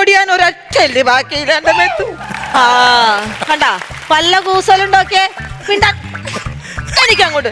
ഒടിയാൻ ഒരൊറ്റല്ലേ ബാക്കിയില്ല എന്റെ മെത്തു. ആ കണ്ട? പല്ല കൂസലുണ്ടോക്കെ? പിണ്ട എനിക്ക് അങ്ങോട്ട്.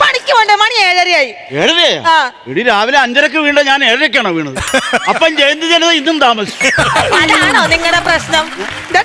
പണിക്ക് വേണ്ട മണി ഏഴരയായി. ഏഴരയാ. ഇടി രാവിലെ അഞ്ചരക്ക് വീണ്ട ഞാൻ ഏഴരക്കാണോ വീണത്? അപ്പം ജയന്തി ജനത ഇന്നും താമസിച്ചു. അതാണോ നിങ്ങളുടെ പ്രശ്നം? ഇതാ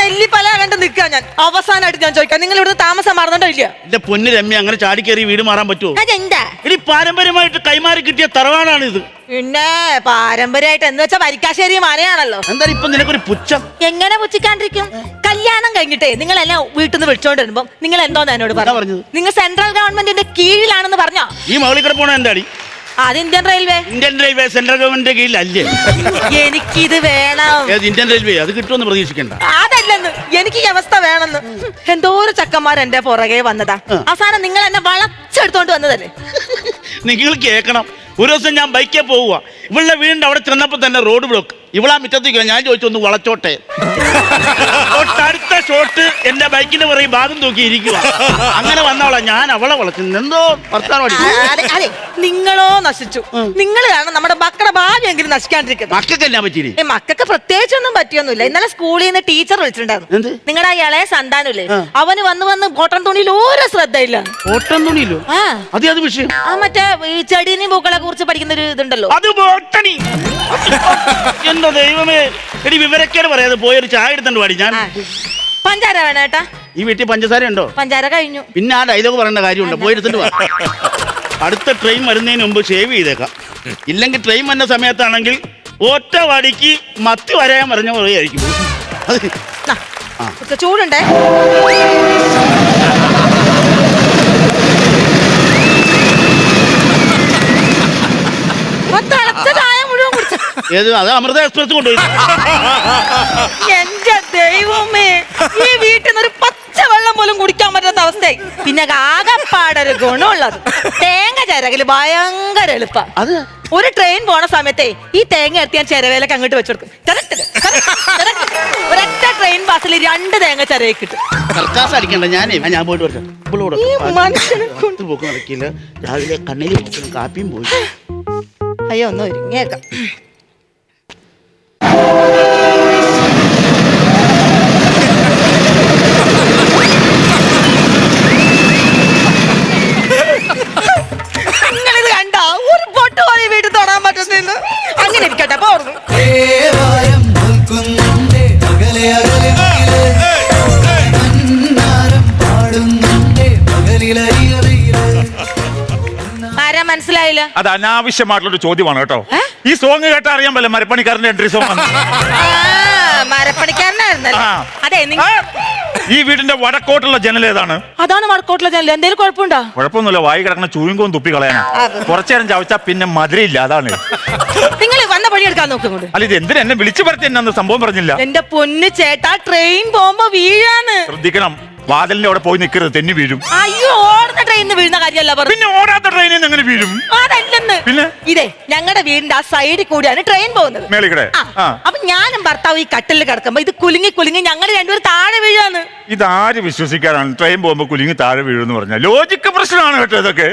നെല്ലി പല കണ്ട് നിൽക്കുക ഞാൻ. അവസാനമായിട്ട് ഞാൻ ചോദിക്കാം. നിങ്ങൾ ഇവിടുന്ന് താമസം മാറുന്നുണ്ടോ ഇല്ല എന്റെ പൊന്ന് രമ്യ അങ്ങനെ ചാടിക്കേറി വീട് മാറാൻ പറ്റുമോ പാരമ്പര്യമായിട്ട് കൈമാറി കിട്ടിയ തറവാടാണ് ഇത് പിന്നെ പാരമ്പര്യമായിട്ട് എന്ന് വെച്ചാൽ വരിക്കാശ്ശേരി മലയാണല്ലോ. എന്താ ഇപ്പൊ നിനക്കൊരു പുച്ഛം. എങ്ങനെ പുച്ഛിക്കാണ്ടിരിക്കും? കല്യാണം കഴിഞ്ഞിട്ടേ നിങ്ങൾ എന്നെ വീട്ടിൽ നിന്ന് വിളിച്ചോണ്ട് വരുമ്പോ നിങ്ങൾ എന്തോന്ന് എന്നോട് പറഞ്ഞു നിങ്ങൾ സെൻട്രൽ ഗവൺമെന്റിന്റെ കീഴിലാണെന്ന് പറഞ്ഞോ? ഈ മകളിൽ കൂടെ പോണ എന്താടി? അത് Indian railway. Indian railway central ഗവൺമെന്റിന്റെ കീഴിലല്ലേ? എനിക്കിത് വേണം. Indian railway? അത് കിട്ടുമെന്ന് പ്രതീക്ഷിക്കണ്ട. അതല്ലെന്ന് എനിക്ക് ഈ അവസ്ഥ വേണമെന്ന്. എന്തോരം ചക്കന്മാർ എന്റെ പുറകെ വന്നതാ. അവസാനം നിങ്ങൾ എന്നെ വളച്ചെടുത്തോണ്ട് വന്നതല്ലേ? നിങ്ങൾ കേൾക്കണം. ഒരു ദിവസം ഞാൻ ബൈക്കേ പോവുക ഇവളുടെ വീടിന്റെ അവിടെ ചെന്നപ്പോ തന്നെ റോഡ് ബ്ലോക്ക്. ഇവളാ മിറ്റത്തേക്ക് ഞാൻ ചോദിച്ചു ഒന്ന് വളച്ചോട്ടെ. തൊട്ടടുത്ത ഷോട്ട് എന്റെ ബൈക്കിന്റെ പറയും ഭാഗം തൂക്കി ഇരിക്കുക അങ്ങനെ വന്നവളാ ഞാൻ അവളെ വളച്ചു. എന്തോ വർത്താനം അതെ അതെ. നിങ്ങളോ നശിച്ചു. നിങ്ങൾ കാരണം നമ്മുടെ മക്കളുടെ ഭാവിയെങ്കിലും നശിക്കാണ്ടിരിക്കുന്നത്. മക്കൾക്ക് എന്നാ പറ്റി ഏ മക്കൾക്ക് പ്രത്യേകിച്ചൊന്നും പറ്റിയൊന്നുമില്ല. ഇന്നലെ സ്കൂളിൽ നിന്ന് ടീച്ചർ എന്ത്? വിളിച്ചിട്ടുണ്ടായിരുന്നു നിങ്ങളുടെ ആ ഇളയ സന്താനമില്ലേ ആ. അവന് വന്ന് വന്ന് കോട്ടൺ തുണിയിൽ ഓരോ ശ്രദ്ധയില്ല. ഓട്ടം തുണിയിലോ? ആ. അത് അത് വിഷയം? ആ മറ്റേ ഈ ചെടീനെയും പൂക്കളെ കുറിച്ച് പഠിക്കുന്ന ഒരു ഇതുണ്ടല്ലോ. അത് ബോട്ടണി എന്റെ ദൈവമേ. എടി വിവരക്കേട് പറയാതെ പോയൊരു ചായ എടുത്തോണ്ട് പാടി ഞാൻ പഞ്ചാര വേണം ഏട്ടാ? ഈ വീട്ടിൽ പഞ്ചസാര ഉണ്ടോ? പഞ്ചാര കഴിഞ്ഞു. പിന്നെ ആ ഡയലോഗ് പറയേണ്ട കാര്യമുണ്ട്? പോയി എടുത്തിട്ട് വാ. അടുത്ത ട്രെയിൻ വരുന്നതിന് മുമ്പ് ഷേവ് ചെയ്തേക്കാം. ഇല്ലെങ്കിൽ ട്രെയിൻ വന്ന സമയത്താണെങ്കിൽ ഒറ്റ വടിക്ക് മത്തി വരയാൻ പറഞ്ഞ ആ. ചൂടുണ്ടേ ഇപ്പൊ തിളച്ച ചായ മുഴുവൻ കുടിച്ചു ഏത്? അത് അമൃത എക്സ്പ്രസ് കൊണ്ടുപോയി. എന്റെ ദൈവമേ ഈ വീട്ടിൽ നിന്ന് ഒരു പച്ച വെള്ളം പോലും കുടിക്കാൻ പറ്റാത്ത അവസ്ഥയായി. പിന്നെ ആകെപ്പാടൊരു ഗുണമുള്ളത്. തേങ്ങ ചിരകൽ ഭയങ്കര എളുപ്പ. അത്? ഒരു ട്രെയിൻ പോണ സമയത്തെ ഈ തേങ്ങ എടുത്ത് ഞാൻ ചിരവേലൊക്കെ അങ്ങോട്ട് വെച്ചെടുക്കും. ഒരൊറ്റ ട്രെയിൻ ബസ്സിൽ രണ്ട് തേങ്ങ ചിരയെ കിട്ടും. സർക്കാസ് അടിക്കണ്ട ഞാനേ ഞാൻ പോയിട്ട് വരട്ടെ. ഇവളോട് ഈ മനുഷ്യനെ കൊണ്ട് പോക്ക് നടക്കില്ല. രാവിലെ കണ്ണിൽ കാപ്പിയും പോയി. അയ്യോ ഒന്ന് ഒരുങ്ങിയേക്കാം. Thank you. അത് അനാവശ്യമായിട്ടുള്ള ഒരു ചോദ്യമാണ് കേട്ടോ. ഈ സോങ് കേട്ടാ അറിയാൻ പറ്റില്ല. മരപ്പണിക്കാരന്റെ എൻട്രി സോങ് മരപ്പണിക്കാരനായിരുന്നല്ലേ? അതെ ഈ വീടിന്റെ വടക്കോട്ടുള്ള ജനൽ ഏതാണ്? അതാണ് വടക്കോട്ടുള്ള ജനൽ. എന്തെങ്കിലും കുഴപ്പമുണ്ടോ? കുഴപ്പമൊന്നുമില്ല. വായി കിടക്കുന്ന ചൂയിങ്കോം തുപ്പി കളയാനാ. കുറച്ചേരം ചവച്ചാ പിന്നെ മധുരയില്ല അതാണ്. നിങ്ങൾ വന്ന പണി എടുക്കാൻ നോക്കും അല്ല ഇത് എന്തിനാ എന്നെ വിളിച്ചു പറഞ്ഞ എന്നെ സംഭവം പറഞ്ഞില്ല? എന്റെ പൊന്ന് ചേട്ടാ ട്രെയിൻ പോകുമ്പോ വീഴാണ് ശ്രദ്ധിക്കണം. വാതിലിന്റെ അവിടെ പോയി നിൽക്കരുത് തെന്നി വീഴും. അയ്യോ ഓടുന്ന ട്രെയിനിന്ന് പറഞ്ഞു പിന്നെ ഓടാത്ത ട്രെയിനിൽ എങ്ങനെ വീഴും? അതല്ലെന്ന്. പിന്നെ? ഇതേ ഞങ്ങളുടെ വീടിന്റെ ആ സൈഡിൽ കൂടിയാണ് ട്രെയിൻ പോകുന്നത്. മേളിക്കടെ ആ ആ. അപ്പൊ ഞാനും ഭർത്താവ് ഈ കട്ടിലിൽ കിടക്കുമ്പോ ഇത് കുലുങ്ങി കുലുങ്ങി ഞങ്ങൾ രണ്ടുപേരും താഴെ വീഴാന്ന്. ഇതാര് വിശ്വസിക്കാനാണ്? ട്രെയിൻ പോകുമ്പോ കുലുങ്ങി താഴെ വീഴുമെന്ന് പറഞ്ഞ ലോജിക്ക് പ്രശ്നമാണ് കേട്ടോ ഇതൊക്കെ.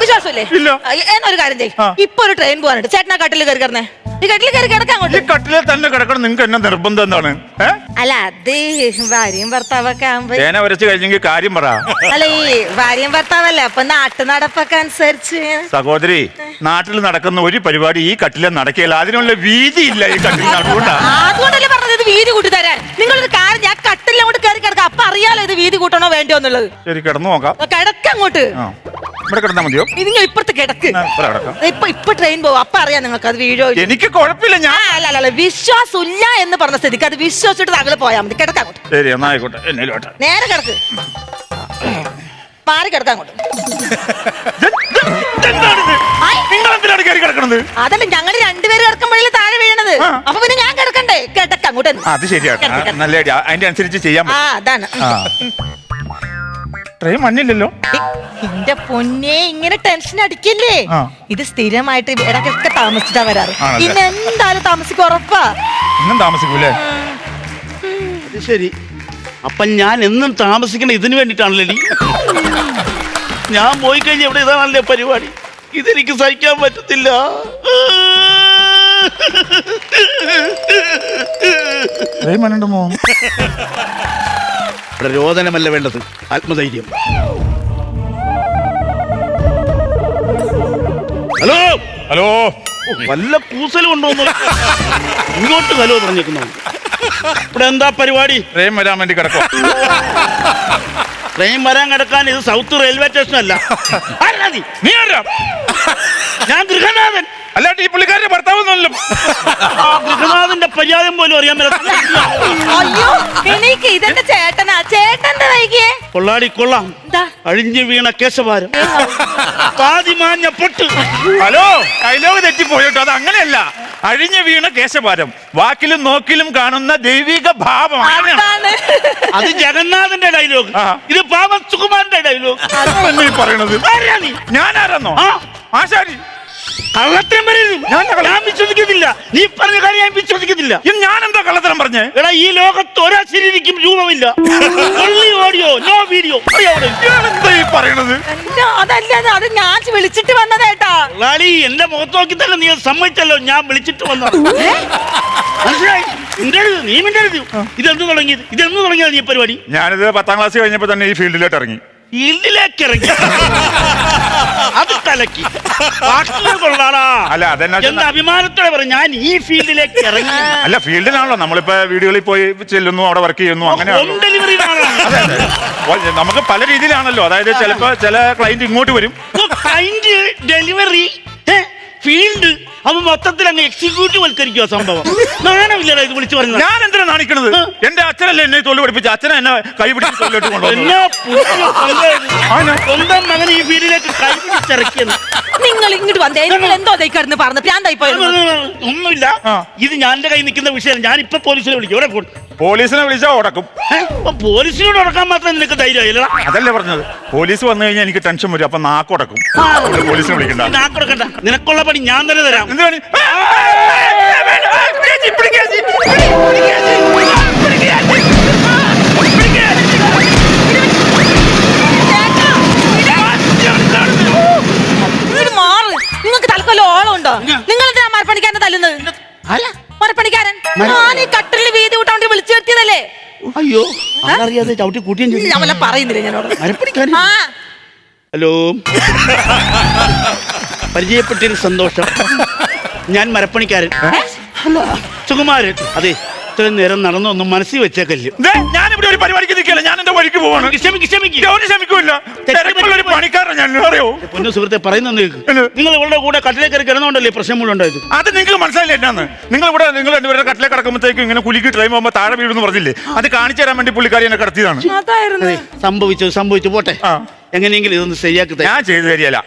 വിശ്വാസമില്ലേ? ഇല്ല. എന്നൊരു കാര്യം ചെയ്യും. ആ. ഇപ്പൊ ഒരു ട്രെയിൻ പോകാനുണ്ട്. ചേട്ടനാ കട്ടിൽ കയറി കിടന്നേ. ഈ കട്ടിലിൽ കയറി കിടക്കാൻ ഈ കട്ടിലെ തന്നെ കിടക്കണം. നിങ്ങൾക്ക് എന്നെ നിർബന്ധം എന്താണ്? ഏഹ് അല്ല അത് ഭാര്യയും ഭർത്താവൊക്കെ ആകുമ്പോ തേന വരച്ച് കഴിഞ്ഞെങ്കിൽ കാര്യം പറ. അല്ല ഈ ഭാര്യയും ഭർത്താവല്ലേ? അപ്പൊ നാട്ടു നടപ്പൊക്കെ അനുസരിച്ച്. സഹോദരി നാട്ടിൽ നടക്കുന്ന ഒരു പരിപാടി ഈ കട്ടിലെ നടക്കില്ല. അതിനുള്ള വീതി ഇല്ല ഈ കട്ടിൽ അതുകൊണ്ടാ അതുകൊണ്ടല്ലേ പറഞ്ഞത് ഇത് വീതി കൂട്ടി തരാൻ. നിങ്ങളൊരു കാര്യം ഞാൻ കട്ടിൽ അങ്ങോട്ട് കയറി കിടക്കാം. അപ്പൊ അറിയാലോ ഇത് വീതി കൂട്ടണോ വേണ്ടോ എന്നുള്ളത്. ശരി കിടന്നു നോക്കാം. കിടക്കങ്ങോട്ട് ആ. ഇവിടെ കിടന്നാ മതിയോ? നിങ്ങൾ ഇപ്പുറത്ത് കിടക്ക്. ഞാൻ ഇവിടെ കിടക്കാം. ഇപ്പൊ ഇപ്പൊ ട്രെയിൻ പോകും അപ്പൊ അറിയാം നിങ്ങൾക്ക് അത് വീഴോ ഇല്ലയോ. എനിക്ക് കുഴപ്പമില്ല ആ, ഞാൻ അല്ല അല്ല, അല്ല. വിശ്വാസമില്ല എന്ന് പറഞ്ഞ സ്ഥിതിക്ക് അത് വിശ്വസിച്ചിട്ട് താങ്കൾ പോയാൽ മതി. കിടക്കാം അങ്ങോട്ട്. ശരി എന്നാ ആയിക്കോട്ടെ. എന്നേലും ആട്ടെ. നേരെ കിടക്ക്. മാറി കിടക്കാം അങ്ങോട്ട്? ആയ്. കയറി കിടക്കണത്? അതല്ല ഞങ്ങൾ രണ്ടുപേരും കിടക്കുമ്പോഴേ താഴെ വീഴണത് ആ. അപ്പൊ പിന്നെ ഞാൻ കിടക്കണ്ടേ? കിടക്കാം അങ്ങോട്ട്. ആ, അത് ശരിയാണ് ആ, നല്ല ഐഡിയ അതിന്റെ അനുസരിച്ച് ചെയ്യാൻ ആ പറ്റും. അതാണ്. ആ. ട്രെയിൻ മഞ്ഞില്ലല്ലോ. എന്റെ പൊന്നെ ഇങ്ങനെ ടെൻഷൻ അടിക്കല്ലേ? ആ. ഇത് സ്ഥിരമായിട്ട് ഇടയ്ക്കൊക്കെ താമസിച്ചാ വരാറ്. ആണല്ലേ? പിന്നെ എന്തായാലും താമസിക്കും ഉറപ്പാ. ഇന്നും താമസിക്കൂലേ? അത് ശരി. അപ്പൊ ഞാൻ എന്നും താമസിക്കണ ഇതിനു വേണ്ടിട്ടാണല്ലേ നീ? ഞാൻ പോയി കഴിഞ്ഞ ഇവിടെ ഇതാണല്ലേ പരിപാടി. ഇതെനിക്ക് സഹിക്കാൻ പറ്റത്തില്ല. ഇവിടെ രോദനമല്ല വേണ്ടത്. ആത്മധൈര്യം. ഹലോ? ഹലോ? നല്ല വല്ല കൂസലും ഉണ്ടോ ഇങ്ങോട്ട് ഹലോ പറഞ്ഞേക്കുന്നു ഇവിടെ എന്താ പരിപാടി? പ്രേം വരാൻ വേണ്ടി കിടക്കും. പ്രേം വരാൻ കിടക്കാൻ ഇത് സൗത്ത് റെയിൽവേ സ്റ്റേഷൻ അല്ല ഞാൻ ഗൃഹനാഥൻ. അല്ലാണ്ട് ഈ പുള്ളിക്കാരന്റെ ഭർത്താവൊന്നുമല്ലോ ആ ഗൃഹനാഥന്റെ പര്യായം പോലും അറിയാൻ അയ്യോ എനിക്ക് ഇതെന്റെ ചേട്ടനാ. ചേട്ടന്റെ വൈകിയേ. കൊള്ളാടി കൊള്ളാം. അഴിഞ്ഞു വീണ കേശവാരം. പാതിമാഞ്ഞ പൊട്ട്. ഹലോ ഡയലോഗ് തെറ്റിപ്പോയിട്ടോ? അത് അങ്ങനെയല്ല. അഴിഞ്ഞു വീണ കേശഭാരം വാക്കിലും നോക്കിലും കാണുന്ന ദൈവിക ഭാവം അത് ജഗന്നാഥന്റെ ഡയലോഗ് ഇത് പാവം സുകുമാരന്റെ ഡയലോഗ് പറയണത്? ഞാനാരെന്നോ? ആശാരി. കള്ളത്തരം പറയുന്നു ഞാൻ വിശ്വസിക്കുന്നില്ല നീ പറഞ്ഞ കാര്യം ഞാൻ വിശ്വസിക്കുന്നില്ല ഇത് ഞാൻ എന്താ കള്ളത്തരം പറഞ്ഞേ? എടാ ഈ ലോകത്ത് ഒരാശരിക്കും രൂപമില്ല. Audio no video. പറയണത്? അതല്ല അത് അത് ഞാൻ വിളിച്ചിട്ട് വന്നതേട്ടാ എന്റെ മുഖത്ത് നോക്കി തന്നെ നീ സമ്മതിച്ചല്ലോ. ഞാൻ വിളിച്ചിട്ട് വന്നത്. മനസ്സിലായി? മിണ്ടരുത് നീ മിണ്ടരുത്. ഇതെന്ന് തുടങ്ങിയത്? ഇതെന്ന് തുടങ്ങിയത് നീ പരിപാടി? ഞാനിത് പത്താം ക്ലാസ് കഴിഞ്ഞപ്പോ തന്നെ ഈ ഫീൽഡിലോട്ട് ഇറങ്ങി. ഫീൽഡിലേക്ക് ഇറങ്ങി. അത് കലക്കി കൊള്ളാടാ അല്ല, അതെന്നാ വെച്ചാ- അഭിമാനത്തോടെ പറ ഞാൻ ഈ ഫീൽഡിലേക്ക് ഇറങ്ങി. അല്ല ഫീൽഡിലാണല്ലോ നമ്മളിപ്പോ വീടുകളിൽ പോയി ചെല്ലുന്നു അവിടെ വർക്ക് ചെയ്യുന്നു ഹോം അങ്ങനെയാണല്ലോ ഡെലിവറി. നമുക്ക് പല രീതിയിലാണല്ലോ. അതായത് ചിലപ്പോ ചില ക്ലൈന്റ് ഇങ്ങോട്ട് വരും. കൈൻഡ് ഡെലിവറി ഫീൽഡ് അവ മൊത്തത്തിൽ അങ്ങ് എക്സിക്യൂട്ടീവ് വൽക്കരിക്കുക സംഭവം. നാണമില്ലടാ ഇത് വിളിച്ചു പറഞ്ഞത്. ഞാൻ എന്തിനാ നാണിക്കണത്? എന്റെ അച്ഛനല്ലേ എന്നെ തൊല്ലു പഠിപ്പിച്ച? അച്ഛനെ എന്നെ കൈ പിടിച്ച് തൊഴിലോട്ട് കൊണ്ടുവന്നു എന്നാ പുതിയ. ആണോ? സ്വന്തം മകൻ ഈ ഫീൽഡിലേക്ക് കൈ പിടിച്ചിറക്കിയെന്ന്. നിങ്ങൾ ഇങ്ങോട്ട് വന്നേ. നിങ്ങൾ എന്തോ ദൈക്കായിരുന്നു പറഞ്ഞു പ്രാന്തായി പോയത് ഒന്നുമില്ല. ആ. ഇത് ഞാൻ എന്റെ കൈ നിൽക്കുന്ന വിഷയം ഞാൻ ഇപ്പൊ പോലീസിനെ വിളിക്കും. ഇവിടെ പോയി? പോലീസിനെ വിളിച്ചാ ഉടക്കും. പോലീസിനോട് ഉടക്കാൻ മാത്രം നിനക്ക് ധൈര്യമായില്ല അതല്ലേ പറഞ്ഞത്? പോലീസ് വന്നു കഴിഞ്ഞാൽ എനിക്ക് ടെൻഷൻ വരും അപ്പൊ നാക്കുടക്കും അതുകൊണ്ട് പോലീസിനെ വിളിക്കണ്ട. നിനക്കുള്ള പണി ഞാൻ തന്നെ തരാം. എന്ത് പണി? ഇങ്ങോട്ട് മാറ്. നിങ്ങൾക്ക് തലക്കൊല്ല ഓളം ഉണ്ടോ നിങ്ങൾ എന്തിനാ മരപ്പണിക്കാരനെ തല്ലുന്നത്? മരപ്പണിക്കാരൻ? ഞാൻ ഈ വീതി കൂട്ടാണ്ടി വിളിച്ചു വരുത്തിയതല്ലേ അയ്യോ അതറിയാതെ ചവിട്ടി കൂട്ടിയും ചെയ്തു. ഞാൻ വല്ല പറയുന്നില്ല ഞാനോട് മരപ്പണിക്കാരൻ ആ. ഹലോ. പരിചയപ്പെട്ടതിൽ സന്തോഷം. ഞാൻ മരപ്പണിക്കാരൻ. അല്ല സുകുമാരൻ. അതെ. ഇത്രയും നേരം നടന്നൊന്നും മനസ്സിൽ വെച്ചേക്കല്ല. ഞാനിവിടെ ഒരു പരിപാടിക്ക് നിൽക്കില്ല ഞാൻ എന്റെ വഴിക്ക് പോവാണ്. ഒരു പണിക്കാരൻ ഞാൻ അറിയോ? പൊന്നു സുഹൃത്തെ പറയുന്ന? നിങ്ങൾ ഇവളുടെ കൂടെ കട്ടിലേക്ക് കയറി കിടന്നുകൊണ്ടല്ലേ പ്രശ്നം മുഴുവൻ ഉണ്ടായത് അത് നിങ്ങൾക്ക് മനസ്സിലായില്ല എന്നാണ് നിങ്ങൾ ഇവിടെ നിങ്ങൾ രണ്ടുപേരുടെ കട്ടിലെ കിടക്കുമ്പോഴത്തേക്കും ഇങ്ങനെ കുലുക്കി ട്രെയിൻ പോകുമ്പോൾ താഴെ വീഴുന്നു പറഞ്ഞില്ലേ? അത് കാണിച്ചു തരാൻ വേണ്ടി പുള്ളിക്കാരി എന്നെ കടത്തിയതാണ്. സംഭവിച്ചു സംഭവിച്ചു. പോട്ടെ. എങ്ങനെയെങ്കിലും ഇതൊന്ന് ശരിയാക്കി ഞാൻ ചെയ്തു തരിയല്ല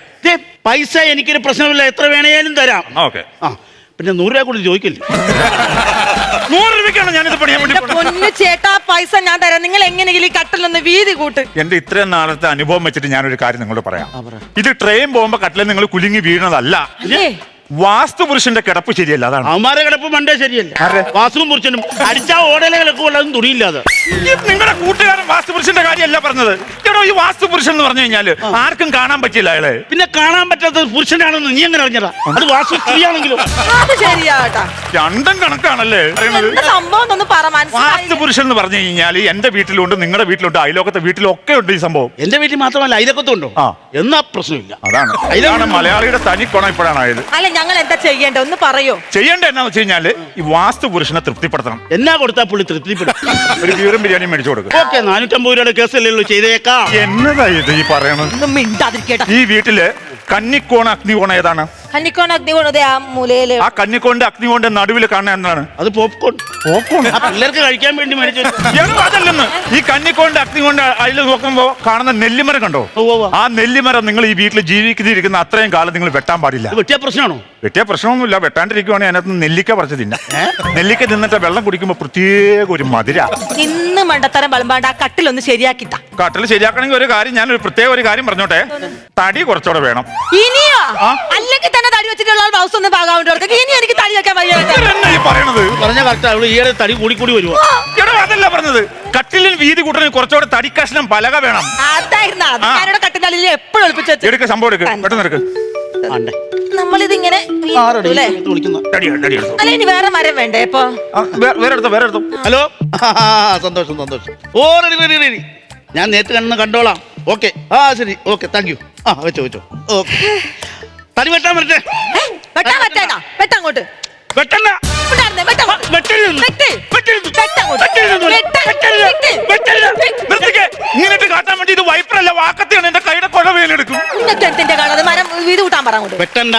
പൈസ എനിക്കൊരു പ്രശ്നമില്ല. എത്ര വേണേലും തരാം. ഓക്കെ. ആ പിന്നെ നൂറ് രൂപ കൂടി ചോദിക്കില്ല? നൂറ് രൂപയ്ക്കാണ് ഞാനിത് പണിയാൻ വേണ്ടി എന്റെ പോണത്. പൊന്നു ചേട്ടാ പൈസ ഞാൻ തരാം. നിങ്ങൾ എങ്ങനെയെങ്കിലും ഈ കട്ടിലൊന്ന് വീതി കൂട്ട്? എന്റെ ഇത്രയും നാളത്തെ അനുഭവം വെച്ചിട്ട് ഞാനൊരു കാര്യം നിങ്ങളോട് പറയാം. ഇത് ട്രെയിൻ പോകുമ്പോ കട്ടിലെ നിങ്ങൾ കുലുങ്ങി വീഴുന്നതല്ല അല്ലേ? വാസ്തു പുരുഷന്റെ കിടപ്പ് ശരിയല്ല അതാണ്. അവന്മാരെ കിടപ്പ് മണ്ടേ ശരിയല്ല. വാസ്തു പുരുഷനും അടിച്ചാ ഓടലകളൊക്കെ ഉള്ളതും തുണിയില്ലാതെ നിങ്ങളുടെ കൂട്ടുകാരൻ വാസ്തു പുരുഷന്റെ കാര്യമല്ല പറഞ്ഞത്. എടോ ഈ വാസ്തു പുരുഷൻ എന്ന് പറഞ്ഞു കഴിഞ്ഞാൽ ആർക്കും കാണാൻ പറ്റില്ല അയാളെ. പിന്നെ കാണാൻ പറ്റാത്ത പുരുഷനാണെന്ന് നീ എങ്ങനെ അറിഞ്ഞതാ? അത് വാസ്തു സ്ത്രീയാണെങ്കിലും. അത് രണ്ടും കണക്കാണല്ലേ പറയുന്നത്? എന്താ സംഭവം എന്നൊന്ന് പറ മനസ്സിലായി എന്ന് പറഞ്ഞു കഴിഞ്ഞാൽ എന്റെ വീട്ടിലുണ്ട് നിങ്ങളുടെ വീട്ടിലുണ്ട് അയലോക്കത്തെ വീട്ടിലൊക്കെ ഉണ്ട് ഈ സംഭവം. എന്റെ വീട്ടിൽ മാത്രമല്ല അയലോകത്തും ആ. എന്നാ പ്രശ്നമില്ല. അതാണ്. അതാണ് മലയാളിയുടെ തനി കൊണ ഇപ്പോഴാണ് ആയത്. അല്ല ഞങ്ങൾ എന്താ ചെയ്യേണ്ട ഒന്ന് പറയോ. ചെയ്യേണ്ട എന്നാന്ന് വെച്ച് കഴിഞ്ഞാൽ ഈ വാസ്തു പുരുഷനെ തൃപ്തിപ്പെടുത്തണം. എന്നാ കൊടുത്താ പുള്ളി തൃപ്തിപ്പെടും? ഒരു ബീറും ബിരിയാണിയും മേടിച്ചു കൊടുക്കും. ഓക്കെ നാനൂറ്റമ്പത് രൂപയുടെ കേസല്ലേ ഉള്ളൂ ചെയ്തേക്കാം. എന്നതാ ഇത് ഈ പറയണത്? ഒന്നും മിണ്ടാതിരിക്കട്ടെ. ഈ വീട്ടിൽ കന്നിക്കോണ അഗ്നികോണ ഏതാണ്? കന്നിക്കോൺ അഗ്നികോണതേ ആ മൂലയിൽ. ആ കന്നിക്കോണിന്റെ അഗ്നികോണിന്റെ നടുവിൽ കാണുന്ന എന്താണ്? അത് പോപ്കോൺ. പോപ്കോൺ. ആ പിള്ളേർക്ക് കഴിക്കാൻ വേണ്ടി മരിച്ചു അതല്ലെന്ന്. ഈ കന്നിക്കോണിന്റെ അഗ്നികോണ്ട് അതിൽ നോക്കുമ്പോ കാണുന്ന നെല്ലിമരം കണ്ടോ? ആ നെല്ലിമരം നിങ്ങൾ ഈ വീട്ടിൽ ജീവിക്കുന്നിരിക്കുന്ന അത്രയും കാലം നിങ്ങൾ വെട്ടാൻ പാടില്ല. ഇത് വെട്ടിയ പ്രശ്നമാണോ? വെട്ടിയ പ്രശ്നമൊന്നുമില്ല. വെട്ടാണ്ടിരിക്കുവാണെങ്കിൽ അതിനകത്ത് നെല്ലിക്ക പറിച്ച് തിന്ന. നെല്ലിക്ക തിന്നിട്ട് വെള്ളം കുടിക്കുമ്പോ പ്രത്യേക ഒരു മധുര. ഇന്ന് മണ്ടത്തരം വളമ്പാണ്ട് ആ കട്ടിലൊന്ന് ശരിയാക്കിട്ട കട്ടിൽ ശരിയാക്കണമെങ്കിൽ ഒരു കാര്യം ഞാൻ ഒരു പ്രത്യേക ഒരു കാര്യം പറഞ്ഞോട്ടെ. തടി കുറച്ചുകൂടെ വേണം. ഇനിയോ? അല്ലെങ്കിൽ തന്നെ തടി വെച്ചിട്ടുള്ള ബ്ലൗസ് ഒന്ന് പാകാവുന്നവർക്ക് ഇനി എനിക്ക് തടി വെക്കാൻ വയ്യ ഇതെന്നാ ഈ പറയണത്? പറഞ്ഞ കറക്റ്റ് അവൾ ഈയിടെ തടി കൂടി കൂടി വരുവാ. എടോ അതല്ല പറഞ്ഞത്. കട്ടിലിൽ വീതി കൂട്ടണ കുറച്ചുകൂടെ തടി കഷ്ണം പലക വേണം. അതായിരുന്നു. അത് ആ. ഞാനിവിടെ കട്ടിലിൽ എപ്പോഴും ഒളിപ്പിച്ചു വെച്ചു. എടുക്ക സംഭവം എടുക്ക്. പെട്ടെന്ന് എടുക്ക്. ഉണ്ട് ആണ്ടെ. നമ്മളിതിങ്ങനെ ആരുടെ ഈ അല്ലേ വിളിക്കുന്ന? എടുത്തോ. ഇനി വേറെ മരം വേണ്ടേ ഇപ്പൊ? ആ, വേ- വേറെ എടുത്തോ വേറെ എടുത്തോ. ഹലോ? ആ, സന്തോഷം സന്തോഷം. ഓ റെഡി റെഡി റെഡി. ഞാൻ നേരിട്ട് കണ്ണ് കണ്ടോളാം. ഓക്കെ. ആ ശരി. Okay thank you. ആ വെച്ചോ വെച്ചോ. ഓക്കെ. തടി വെട്ടാൻ പറ്റേ. വെട്ടാൻ വെട്ടണ്ട. വെട്ടരുത് വെട്ട്. വെട്ടരുത് വെട്ടങ്ങോട്ട്. വെട്ടരുത് വെട്ട്. വെട്ടരുത് വെട്ട്. ഇങ്ങനെട്ട് കാട്ടാൻ വേണ്ടി ഇത് വൈപ്പറല്ല വാക്കത്തെയാണ്. എന്റെ കൈയുടെ വേലെടുക്കും മരം വീട് കൂട്ടാൻ അങ്ങോട്ട്. വെട്ടണ്ട.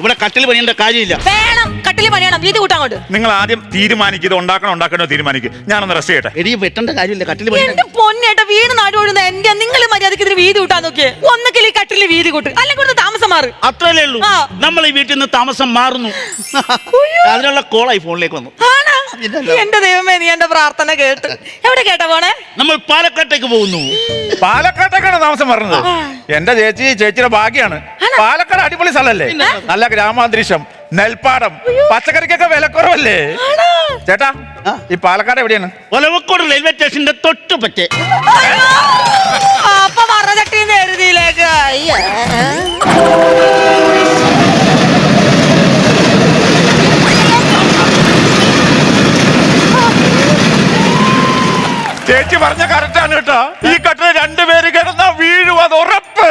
ഇവിടെ കട്ടിൽ പണിയേണ്ട കാര്യമില്ല. വേണം. കട്ടിൽ പണിയണം? വീതി കൂട്ടാൻ നിങ്ങൾ ആദ്യം തീരുമാനിക്കുക ഇത് ഉണ്ടാക്കണോ ഉണ്ടാക്കണോ തീരുമാനിക്കുക ഞാനൊന്ന് റെസ്റ്റ് ചെയ്യട്ടെ. എടി വെട്ടേണ്ട കാര്യമില്ല. കട്ടിൽ എന്റെ പൊന്നേട്ട വീണ് നാടുകൊഴുന്ന എന്റെ നിങ്ങൾ മര്യാദയ്ക്ക് ഇതിന് വീതി കൂട്ടാൻ നോക്കിയേ. ഒന്നെങ്കിൽ ഈ കട്ടിൽ വീതി കൂട്ട്. അല്ലെങ്കിൽ ഇവിടുന്ന് താമസം മാറ്. അത്രയല്ലേ ഉള്ളൂ. ആ. നമ്മൾ ഈ വീട്ടിൽ നിന്ന് താമസം മാറുന്നു. അതിനുള്ള കോളായി ഫോണിലേക്ക് വന്നു. ആണോ? ഇല്ലല്ലോ. എന്റെ ദൈവമേ നീ എന്റെ പ്രാർത്ഥന കേട്ട്. എവിടെ കേട്ടാ പോണേ? നമ്മൾ പാലക്കാട്ടേക്ക് പോകുന്നു. പാലക്കാട്ടേക്കാണ് താമസം പറഞ്ഞത് എന്റെ ചേച്ചി ചേച്ചിയുടെ ഭാഗ്യാണ്. പാലക്കാട് അടിപൊളി സ്ഥലല്ലേ നല്ല ഗ്രാമാന്തരീക്ഷം. നെൽപ്പാടം. പച്ചക്കറിക്കൊക്കെ വിലക്കുറവല്ലേ? ചേട്ടാ ഈ പാലക്കാട് എവിടെയാണ്? ഒലവക്കോട് റെയിൽവേ സ്റ്റേഷന്റെ തൊട്ട് പറ്റേ. ചേച്ചി പറഞ്ഞ കറക്റ്റാണ് കേട്ടോ. ഈ കട്ടിൽ രണ്ടുപേര് കിടന്ന വീഴും അത് ഉറപ്പ്.